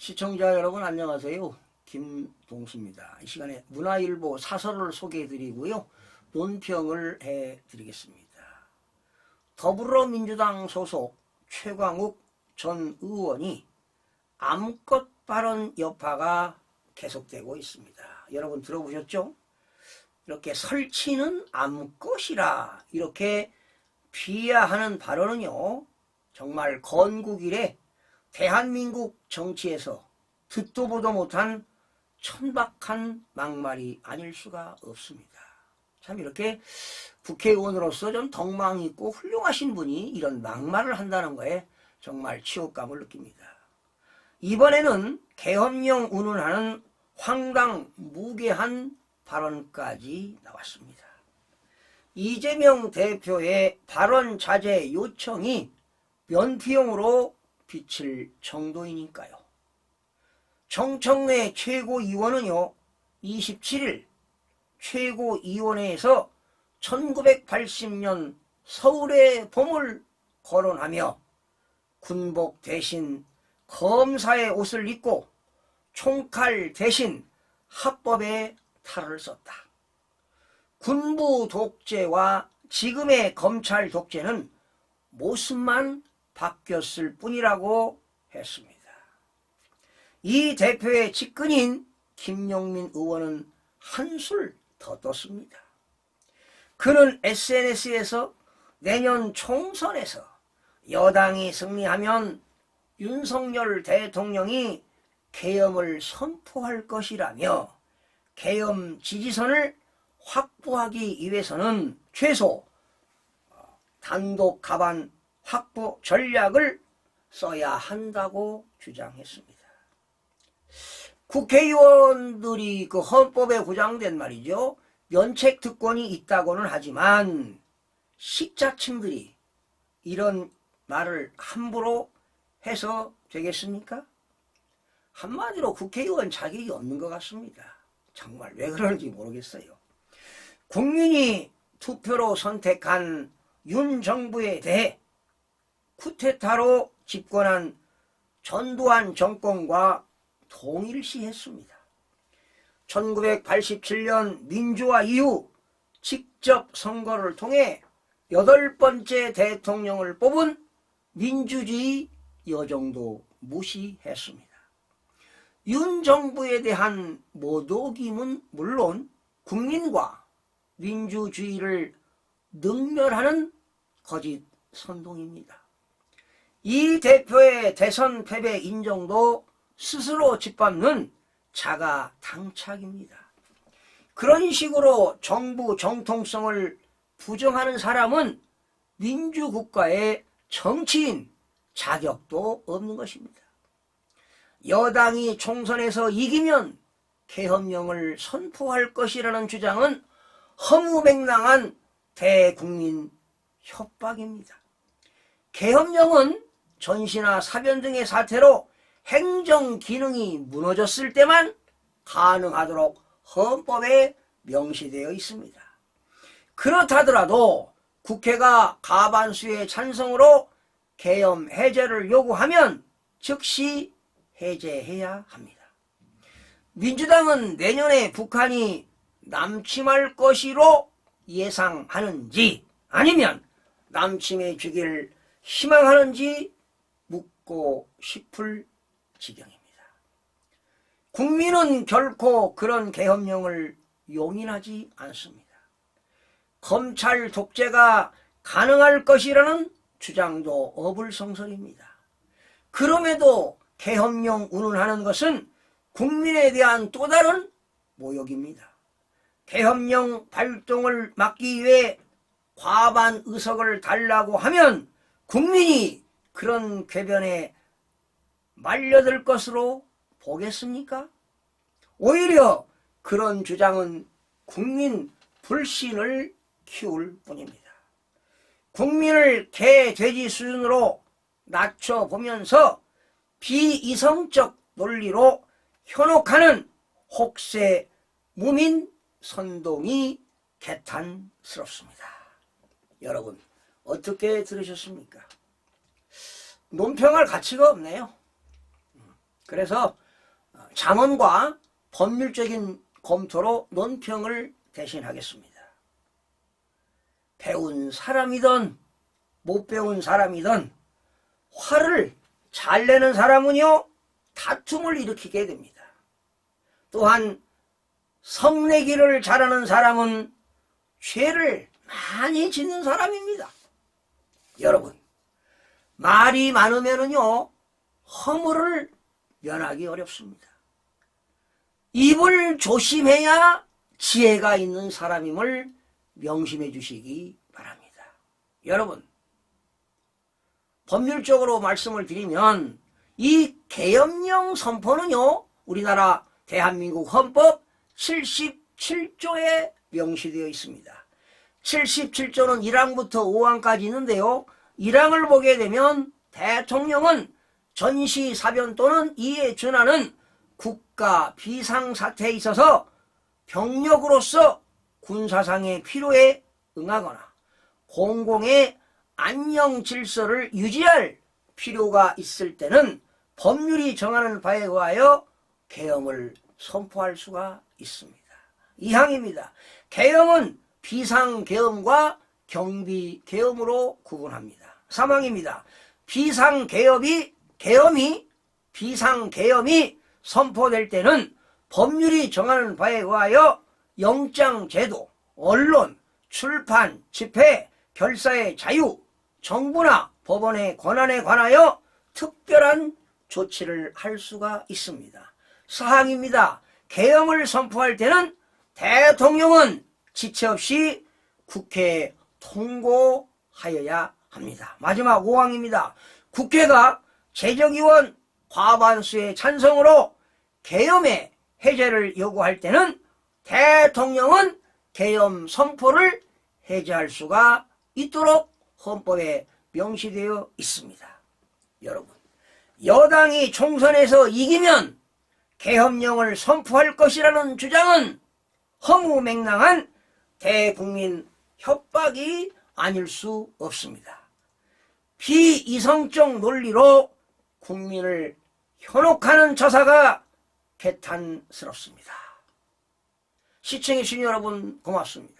시청자 여러분 안녕하세요. 김동수입니다. 이 시간에 문화일보 사설을 소개해드리고요. 논평을 해드리겠습니다. 더불어민주당 소속 최광욱 전 의원이 암컷 발언 여파가 계속되고 있습니다. 여러분 들어보셨죠? 이렇게 설치는 암컷이라 이렇게 비하하는 발언은요. 정말 건국 이래 대한민국 정치에서 듣도 보도 못한 천박한 막말이 아닐 수가 없습니다. 참 이렇게 국회의원으로서 좀 덕망 있고 훌륭하신 분이 이런 막말을 한다는 거에 정말 치욕감을 느낍니다. 이번에는 계엄령 운운하는 황당 무계한 발언까지 나왔습니다. 이재명 대표의 발언 자제 요청이 면피용으로 비칠 정도이니까요. 정청래 최고위원은요, 27일 최고위원회에서 1980년 서울의 봄을 거론하며 군복 대신 검사의 옷을 입고 총칼 대신 합법의 탈을 썼다. 군부 독재와 지금의 검찰 독재는 모습만 바뀌었을 뿐이라고 했습니다. 이 대표의 측근인 김용민 의원은 한술 더 떴습니다. 그는 SNS에서 내년 총선에서 여당이 승리하면 윤석열 대통령이 계엄을 선포할 것이라며 계엄 지지선을 확보하기 위해서는 최소 단독 가반 확보 전략을 써야 한다고 주장했습니다. 국회의원들이 그 헌법에 구장된 말이죠. 면책 특권이 있다고는 하지만 식자층들이 이런 말을 함부로 해서 되겠습니까? 한마디로 국회의원 자격이 없는 것 같습니다. 정말 왜 그러는지 모르겠어요. 국민이 투표로 선택한 윤 정부에 대해 쿠데타로 집권한 전두환 정권과 동일시했습니다. 1987년 민주화 이후 직접 선거를 통해 여덟 번째 대통령을 뽑은 민주주의 여정도 무시했습니다. 윤 정부에 대한 모독임은 물론 국민과 민주주의를 능멸하는 거짓 선동입니다. 이 대표의 대선 패배 인정도 스스로 짓밟는 자가 당착입니다. 그런 식으로 정부 정통성을 부정하는 사람은 민주국가의 정치인 자격도 없는 것입니다. 여당이 총선에서 이기면 계엄령을 선포할 것이라는 주장은 허무맹랑한 대국민 협박입니다. 계엄령은 전시나 사변 등의 사태로 행정 기능이 무너졌을 때만 가능하도록 헌법에 명시되어 있습니다. 그렇다더라도 국회가 가반수의 찬성으로 계엄 해제를 요구하면 즉시 해제해야 합니다. 민주당은 내년에 북한이 남침할 것이로 예상하는지 아니면 남침해 주기를 희망하는지 묻고 싶을 지경입니다. 국민은 결코 그런 계엄령을 용인하지 않습니다. 검찰 독재가 가능할 것이라는 주장도 어불성설입니다. 그럼에도 계엄령 운운하는 것은 국민에 대한 또 다른 모욕입니다. 계엄령 발동을 막기 위해 과반 의석을 달라고 하면 국민이 그런 궤변에 말려들 것으로 보겠습니까? 오히려 그런 주장은 국민 불신을 키울 뿐입니다. 국민을 개, 돼지 수준으로 낮춰보면서 비이성적 논리로 현혹하는 혹세 무민 선동이 개탄스럽습니다. 여러분 어떻게 들으셨습니까? 논평할 가치가 없네요. 그래서 잠언과 법률적인 검토로 논평을 대신하겠습니다. 배운 사람이든 못 배운 사람이든 화를 잘 내는 사람은요 다툼을 일으키게 됩니다. 또한 성내기를 잘하는 사람은 죄를 많이 짓는 사람입니다. 여러분 말이 많으면은요 허물을 면하기 어렵습니다. 입을 조심해야 지혜가 있는 사람임을 명심해 주시기 바랍니다. 여러분, 법률적으로 말씀을 드리면 이 계엄령 선포는요, 우리나라 대한민국 헌법 77조에 명시되어 있습니다. 77조는 1항부터 5항까지 있는데요. 1항을 보게 되면 대통령은 전시 사변 또는 이에 준하는 국가 비상사태에 있어서 병력으로서 군사상의 필요에 응하거나 공공의 안녕 질서를 유지할 필요가 있을 때는 법률이 정하는 바에 의하여 계엄을 선포할 수가 있습니다. 이항입니다. 계엄은 비상계엄과 경비계엄으로 구분합니다. 사망입니다. 비상계엄이 계엄이 비상계엄이 선포될 때는 법률이 정하는 바에 의하여 영장제도, 언론, 출판, 집회, 결사의 자유, 정부나 법원의 권한에 관하여 특별한 조치를 할 수가 있습니다. 사항입니다. 계엄을 선포할 때는 대통령은 지체 없이 국회에 통고하여야 합니다. 마지막 5항입니다. 국회가 재정의원 과반수의 찬성으로 계엄의 해제를 요구할 때는 대통령은 계엄 선포를 해제할 수가 있도록 헌법에 명시되어 있습니다. 여러분, 여당이 총선에서 이기면 계엄령을 선포할 것이라는 주장은 허무맹랑한 대국민 협박이 아닐 수 없습니다. 비이성적 논리로 국민을 현혹하는 처사가 개탄스럽습니다. 시청해주신 여러분 고맙습니다.